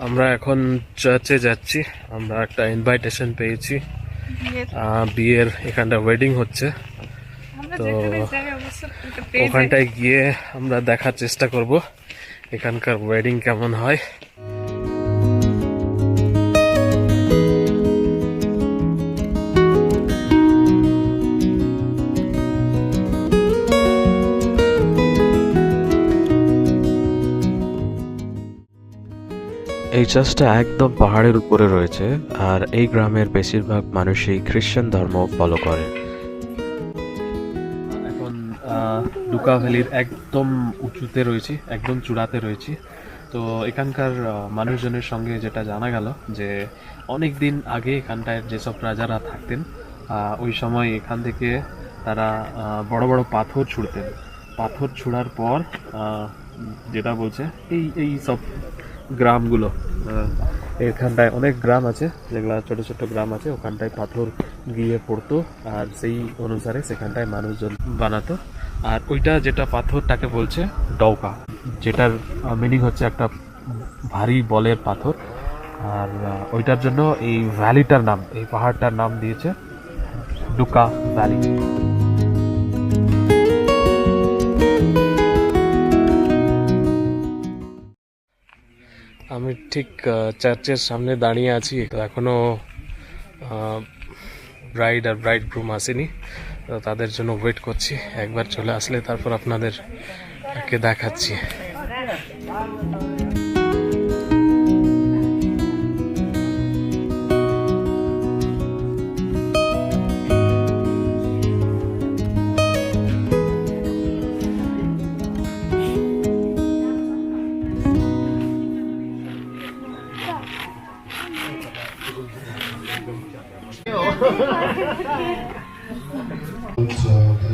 আমরা এখন চার্চে যাচ্ছি। আমরা একটা ইনভাইটেশন পেয়েছি। বিয়ের। এখানটা ওয়েডিং হচ্ছে। তো। ওখানটায় গিয়ে আমরা দেখার চেষ্টা করব। এখানকার ওয়েডিং কেমন হয়। এই চার্চটা একদম পাহাড়ের উপরে রয়েছে, আর এই গ্রামের বেশিরভাগ মানুষই খ্রিস্টান ধর্ম ফলো করে। এখন ডুকা ভ্যালির একদম উঁচুতে রয়েছি, একদম চূড়াতে রয়েছি। তো এখানকার মানুষজনের সঙ্গে যেটা জানা গেল যে অনেক দিন আগে এখানটায় যেসব রাজারা থাকতেন ওই সময় এখান থেকে তারা বড় বড় পাথর ছুঁড়তেন। পাথর ছুঁড়ার পর যেটা বলছে, এই এই সব গ্রামগুলো। এখানটায় অনেক গ্রাম আছে, যেগুলো ছোট ছোট গ্রাম আছে, ওখানটায় পাথর গিয়ে পড়তো, আর সেই অনুসারে সেখানটায় মানুষজন বানাতো। আর ওইটা যেটা পাথরটাকে বলছে, ডৌকা। যেটার মিনিং হচ্ছে একটা ভারী বলের পাথর। আর ওইটার জন্য এই ভ্যালিটার নাম, এই পাহাড়টার নাম দিয়েছে ডুকা ভ্যালি আমি ঠিক চার্চের সামনে দাঁড়িয়ে আছি। তো এখনও ব্রাইড আর ব্রাইড গ্রুম আসেনি তাদের জন্য ওয়েট করছি। একবার চলে আসলে তারপর আপনাদেরকে দেখাচ্ছি।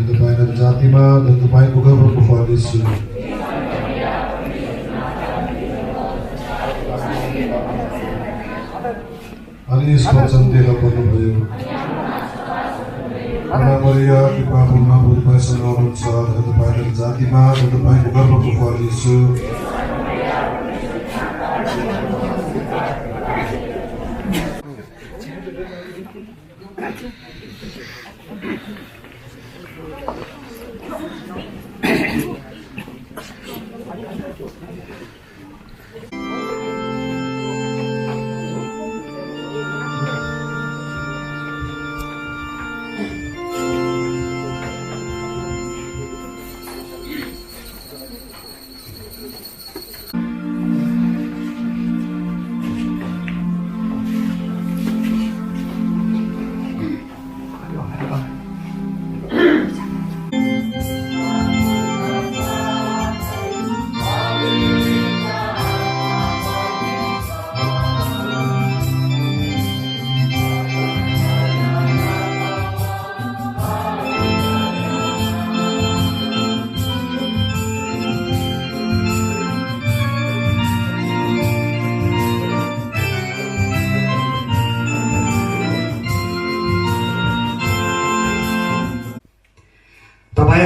तपाईँहरू जातिमा तपाईँको गर्वको फर्नेछु अनि वचन देखा पर्नुभयो मरिया कृपा पूर्ण रूपमा हुनुहुन्छ र तपाईँहरू जातिमा र तपाईँको गर्वको फर्नेछु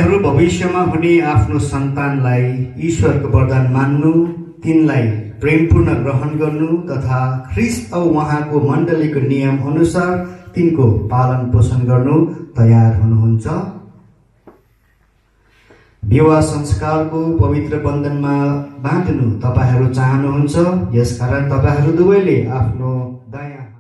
तपाईँहरू भविष्यमा हुने आफ्नो सन्तानलाई ईश्वरको वरदान मान्नु तिनलाई प्रेमपूर्ण ग्रहण गर्नु तथा ख्रिस्ट औ उहाँको मण्डलीको नियम अनुसार तिनको पालन पोषण गर्नु तयार हुनुहुन्छ। विवाह संस्कारको पवित्र बन्धनमा बाँध्नु तपाईँहरू चाहनुहुन्छ यसकारण तपाईँहरू दुवैले आफ्नो दायाँ